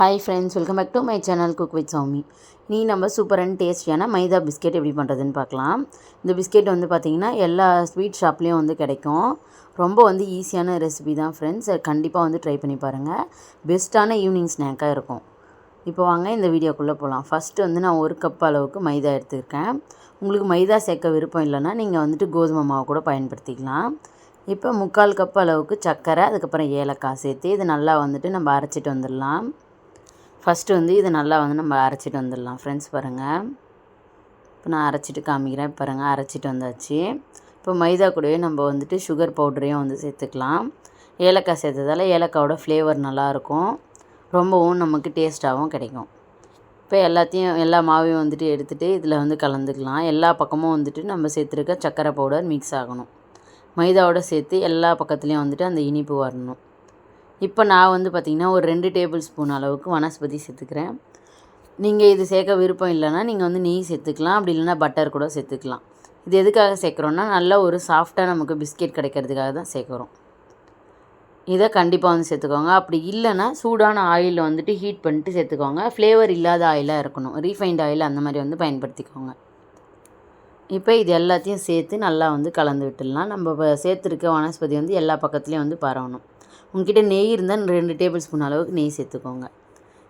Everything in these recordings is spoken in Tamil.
Hi friends welcome back to my channel cook with Soumi நீ நம்ம சூப்பர் அண்ட் டேஸ்டியான மைதா பிஸ்கெட் எப்படி பண்ணுறதுன்னு பார்க்கலாம். இந்த பிஸ்கெட் வந்து பார்த்திங்கன்னா எல்லா ஸ்வீட் ஷாப்லேயும் வந்து கிடைக்கும். ரொம்ப வந்து ஈஸியான ரெசிபி தான் ஃப்ரெண்ட்ஸ் கண்டிப்பாக வந்து ட்ரை பண்ணி பாருங்கள் பெஸ்ட்டான ஈவினிங் ஸ்நாக்காக இருக்கும். இப்போ வாங்க இந்த வீடியோக்குள்ளே போகலாம் ஃபஸ்ட்டு வந்து நான் ஒரு கப் அளவுக்கு மைதா எடுத்துருக்கேன். உங்களுக்கு மைதா சேர்க்க விருப்பம் இல்லைன்னா நீங்கள் வந்துட்டு கோதுமை மாவு கூட பயன்படுத்திக்கலாம். இப்போ முக்கால் கப் அளவுக்கு சர்க்கரை அதுக்கப்புறம் ஏலக்காய் சேர்த்து இது நல்லா வந்துட்டு நம்ம அரைச்சிட்டு வந்துடலாம். ஃபஸ்ட்டு வந்து இதை நல்லா வந்து நம்ம அரைச்சிட்டு வந்துடலாம். ஃப்ரெண்ட்ஸ் பாருங்கள் இப்போ நான் அரைச்சிட்டு காமிக்கிறேன். பாருங்கள் அரைச்சிட்டு வந்தாச்சு. இப்போ மைதா கூடவே நம்ம வந்துட்டு சுகர் பவுடரையும் வந்து சேர்த்துக்கலாம். ஏலக்காய் சேர்த்ததால் ஏலக்காயோட ஃப்ளேவர் நல்லாயிருக்கும். ரொம்பவும் நமக்கு டேஸ்ட்டாகவும் கிடைக்கும். இப்போ எல்லாத்தையும் எல்லா மாவையும் வந்துட்டு எடுத்துகிட்டு இதில் வந்து கலந்துக்கலாம். எல்லா பக்கமும் வந்துட்டு நம்ம சேர்த்துருக்க சர்க்கரை பவுடர் மிக்ஸ் ஆகணும். மைதாவோட சேர்த்து எல்லா பக்கத்துலேயும் வந்துட்டு அந்த இனிப்பு வரணும். இப்போ நான் வந்து பார்த்திங்கன்னா ஒரு ரெண்டு டேபிள் ஸ்பூன் அளவுக்கு வனஸ்பதி சேர்த்துக்கிறேன். நீங்கள் இது சேர்க்க விருப்பம் இல்லைன்னா நீங்கள் வந்து நெய் சேர்த்துக்கலாம் அப்படி இல்லைன்னா பட்டர் கூட சேர்த்துக்கலாம். இது எதுக்காக சேர்க்குறோன்னா நல்ல ஒரு சாஃப்டாக நமக்கு பிஸ்கெட் கிடைக்கிறதுக்காக தான் சேர்க்குறோம். இதை கண்டிப்பாக வந்து சேர்த்துக்கோங்க. அப்படி இல்லைன்னா சூடான ஆயிலில் வந்துட்டு ஹீட் பண்ணிட்டு சேர்த்துக்கோங்க. ஃப்ளேவர் இல்லாத ஆயிலாக இருக்கணும். ரீஃபைண்ட் ஆயில் அந்த மாதிரி வந்து பயன்படுத்திக்கோங்க. இப்போ இது எல்லாத்தையும் சேர்த்து நல்லா வந்து கலந்து விட்டுடலாம். நம்ம இப்போ சேர்த்துருக்க வனஸ்பதி வந்து எல்லா பக்கத்துலேயும் வந்து பரவணும். உங்ககிட்ட நெய் இருந்தால் ரெண்டு டேபிள் ஸ்பூன் அளவுக்கு நெய் சேர்த்துக்கோங்க.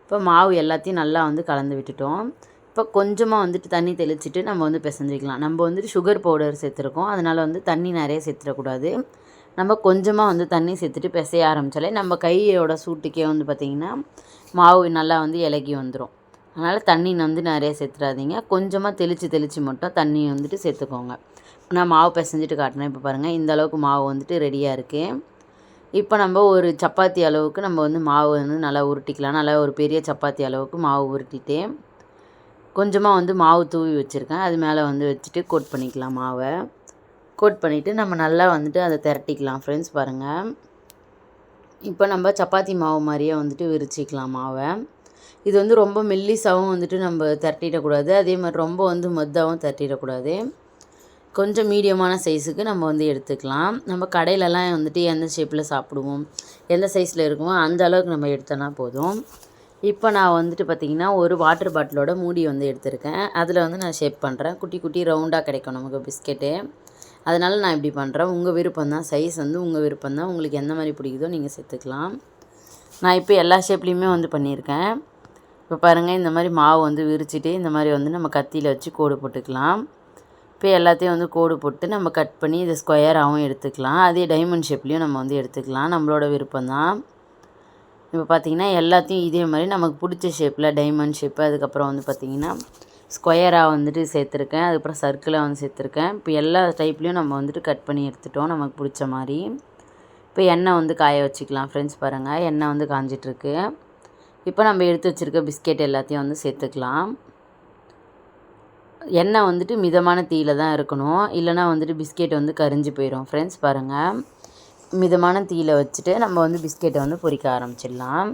இப்போ மாவு எல்லாத்தையும் நல்லா வந்து கலந்து விட்டுட்டோம். இப்போ கொஞ்சமாக வந்துட்டு தண்ணி தெளிச்சுட்டு நம்ம வந்து பிசைஞ்சிக்கலாம். நம்ம வந்துட்டு சுகர் பவுடர் சேர்த்துருக்கோம். அதனால் வந்து தண்ணி நிறைய சேர்த்துடக்கூடாது. நம்ம கொஞ்சமாக வந்து தண்ணி சேர்த்துட்டு பிசைய ஆரம்பித்தாலே நம்ம கையோட சூட்டுக்கே வந்து பார்த்திங்கன்னா மாவு நல்லா வந்து இலகி வந்துடும் அதனால் தண்ணி வந்து நிறைய சேர்த்துடாதீங்க. கொஞ்சமாக தெளித்து தெளித்து மட்டும் தண்ணி வந்துட்டு சேர்த்துக்கோங்க. நான் மாவு பிசைஞ்சிட்டு காட்டினேன் இப்போ பாருங்கள் இந்த அளவுக்கு மாவு வந்துட்டு ரெடியாக இருக்குது இப்போ நம்ம ஒரு சப்பாத்தி அளவுக்கு நம்ம வந்து மாவு வந்து நல்லா உருட்டிக்கலாம். நல்லா ஒரு பெரிய சப்பாத்தி அளவுக்கு மாவு உருட்டிட்டு கொஞ்சமாக வந்து மாவு தூவி வச்சுருக்கேன். அது மேலே வந்து வச்சுட்டு கோட் பண்ணிக்கலாம் மாவை. கோட் பண்ணிவிட்டு நம்ம நல்லா வந்துட்டு அதை திரட்டிக்கலாம் ஃப்ரெண்ட்ஸ் பாருங்கள் இப்போ நம்ம சப்பாத்தி மாவு மாதிரியே வந்துட்டு விரிச்சிக்கலாம் மாவை. இது வந்து ரொம்ப மெல்லிசாவும் வந்துட்டு நம்ம திரட்டிடக்கூடாது. அதே மாதிரி ரொம்ப வந்து மொத்தாகவும் திரட்டிடக்கூடாது. கொஞ்சம் மீடியமான சைஸுக்கு நம்ம வந்து எடுத்துக்கலாம். நம்ம கடையிலலாம் வந்துட்டு எந்த ஷேப்பில் சாப்பிடுவோம் எந்த சைஸில் இருக்குமோ அந்த அளவுக்கு நம்ம எடுத்தோன்னா போதும். இப்போ நான் வந்துட்டு பார்த்திங்கன்னா ஒரு வாட்டர் பாட்டிலோட மூடி வந்து எடுத்திருக்கேன். அதில் வந்து நான் ஷேப் பண்ணுறேன் குட்டி குட்டி ரவுண்டாக கிடைக்கும் நமக்கு பிஸ்கெட்டு அதனால் நான் இப்படி பண்ணுறேன் உங்கள் விருப்பம் தான். சைஸ் வந்து உங்கள் விருப்பம் தான். உங்களுக்கு எந்த மாதிரி பிடிக்குதோ நீங்கள் சேர்த்துக்கலாம். நான் இப்போ எல்லா ஷேப்லேயுமே வந்து பண்ணியிருக்கேன். இப்போ பாருங்கள் இந்த மாதிரி மாவு வந்து விரிச்சிட்டு இந்த மாதிரி வந்து நம்ம கத்தியில் வச்சு கோடு போட்டுக்கலாம். இப்போ எல்லாத்தையும் வந்து கோடு போட்டு நம்ம கட் பண்ணி இதை ஸ்கொயராகவும் எடுத்துக்கலாம். அதே டைமண்ட் ஷேப்லேயும் நம்ம வந்து எடுத்துக்கலாம். நம்மளோட விருப்பம் தான் இப்போ பார்த்திங்கன்னா எல்லாத்தையும் இதே மாதிரி நமக்கு பிடிச்ச ஷேப்பில் டைமண்ட் ஷேப்பு அதுக்கப்புறம் வந்து பார்த்திங்கன்னா ஸ்கொயராக வந்துட்டு சேர்த்துருக்கேன். அதுக்கப்புறம் சர்க்கிளாக வந்து சேர்த்துருக்கேன். இப்போ எல்லா டைப்லேயும் நம்ம வந்துட்டு கட் பண்ணி எடுத்துட்டோம் நமக்கு பிடிச்ச மாதிரி. இப்போ எண்ணெய் வந்து காய வச்சுக்கலாம் ஃப்ரெண்ட்ஸ் பாருங்கள் எண்ணெய் வந்து காஞ்சிட்ருக்கு இப்போ நம்ம எடுத்து வச்சுருக்க பிஸ்கெட் எல்லாத்தையும் வந்து சேர்த்துக்கலாம். எண்ணெய் வந்துட்டு மிதமான தீயில தான் இருக்கணும். இல்லைனா வந்துட்டு பிஸ்கெட் வந்து கரிஞ்சு போயிடும் ஃப்ரெண்ட்ஸ் பாருங்கள் மிதமான தீயில வச்சுட்டு நம்ம வந்து பிஸ்கெட்டை வந்து பொறிக்க ஆரம்பிச்சிடலாம்.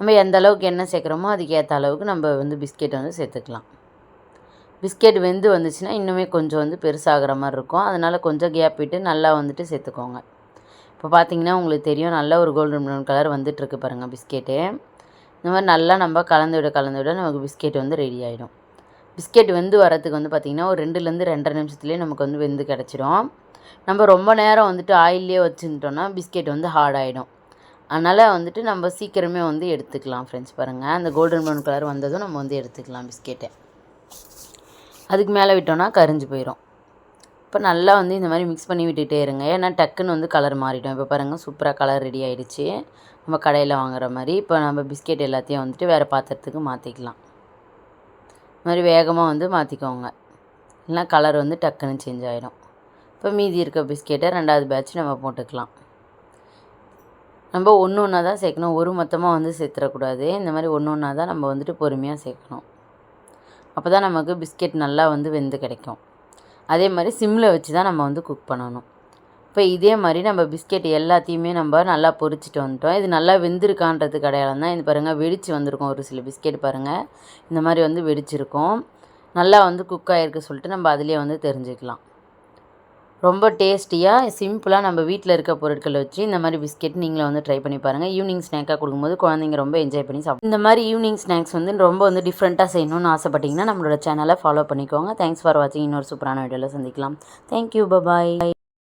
நம்ம எந்த அளவுக்கு எண்ணெய் சேர்க்குறோமோ அதுக்கு ஏற்ற அளவுக்கு நம்ம வந்து பிஸ்கெட்டை வந்து சேர்த்துக்கலாம். பிஸ்கெட் வெந்து வந்துச்சுன்னா இன்னுமே கொஞ்சம் வந்து பெருசாகிற மாதிரி இருக்கும். அதனால் கொஞ்சம் கேப் விட்டு நல்லா வந்துட்டு சேர்த்துக்கோங்க. இப்போ பார்த்தீங்கன்னா உங்களுக்கு தெரியும் நல்ல ஒரு கோல்டன் ப்ரௌன் கலர் வந்துட்டுருக்கு பாருங்கள் பிஸ்கெட்டு. இந்த மாதிரி நல்லா நம்ம கலந்து விட கலந்து விட நமக்கு பிஸ்கெட் வந்து ரெடி ஆகிடும் பிஸ்கெட் வெந்து வரத்துக்கு வந்து பார்த்திங்கன்னா ஒரு ரெண்டுலேருந்து ரெண்டரை நிமிஷத்துலேயே நமக்கு வந்து வெந்து கிடச்சிரும். நம்ம ரொம்ப நேரம் வந்துட்டு ஆயிலே வச்சுருந்தோன்னா பிஸ்கெட் வந்து ஹார்ட் ஆகிடும் அதனால் வந்துட்டு நம்ம சீக்கிரமே வந்து எடுத்துக்கலாம் ஃப்ரெண்ட்ஸ் பாருங்கள் அந்த கோல்டன் ப்ரௌன் கலர் வந்ததும் நம்ம வந்து எடுத்துக்கலாம் பிஸ்கெட்டை. அதுக்கு மேலே விட்டோம்னா கரிஞ்சு போயிடும் இப்போ நல்லா வந்து இந்த மாதிரி மிக்ஸ் பண்ணி விட்டுகிட்டே இருங்க. ஏன்னா டக்குன்னு வந்து கலர் மாறிடும். இப்போ பாருங்கள் சூப்பராக கலர் ரெடி ஆகிடுச்சு நம்ம கடையில் வாங்குற மாதிரி. இப்போ நம்ம பிஸ்கெட் எல்லாத்தையும் வந்துட்டு வேறு பாத்திரத்துக்கு மாற்றிக்கலாம் இது மாதிரி வேகமாக வந்து மாற்றிக்கோங்க இல்லைனா கலர் வந்து டக்குன்னு சேஞ்ச் ஆகிடும் இப்போ மீதி இருக்க பிஸ்கெட்டை ரெண்டாவது பேட்ச் நம்ம போட்டுக்கலாம். நம்ம ஒன்று ஒன்றா தான் சேர்க்கணும். ஒரு மொத்தமாக வந்து சேர்த்துடக்கூடாது இந்த மாதிரி ஒன்று ஒன்றா தான் நம்ம வந்துட்டு பொறுமையாக சேர்க்கணும். அப்போ தான் நமக்கு பிஸ்கெட் நல்லா வந்து வெந்து கிடைக்கும். அதே மாதிரி சிம்மில் வச்சு தான் நம்ம வந்து குக் பண்ணணும். இப்போ இதே மாதிரி நம்ம பிஸ்கெட் எல்லாத்தையுமே நம்ம நல்லா பொரிச்சிட்டு வந்துட்டோம். இது நல்லா வெந்திருக்கான்றது கிடையாது தான். இது பாருங்கள் வெடித்து வந்திருக்கும் ஒரு சில பிஸ்கெட் பாருங்கள் இந்த மாதிரி வந்து வெடிச்சிருக்கும். நல்லா வந்து குக் ஆகிருக்கு சொல்லிட்டு நம்ம அதிலே வந்து தெரிஞ்சுக்கலாம். ரொம்ப டேஸ்டியாக சிம்பிளாக நம்ம வீட்டில் இருக்க பொருட்களை வச்சு இந்த மாதிரி பிஸ்கெட் நீங்களும் வந்து ட்ரை பண்ணி பாருங்கள் ஈவினிங் ஸ்நாக்காக கொடுக்கும்போது குழந்தைங்க ரொம்ப என்ஜாய் பண்ணி சாப்பிடும் இந்த மாதிரி ஈவினிங் ஸ்நாக்ஸ் வந்து ரொம்ப வந்து டிஃப்ரெண்ட்டாக செய்யணும்னு ஆசைப்பட்டீங்கன்னா நம்மளோட சேனலை ஃபாலோ பண்ணிக்கோங்க. தேங்க்ஸ் ஃபார் வாட்சிங் இன்னொரு சூப்பரான வீடியோவில் சந்திக்கலாம். Thank you bye bye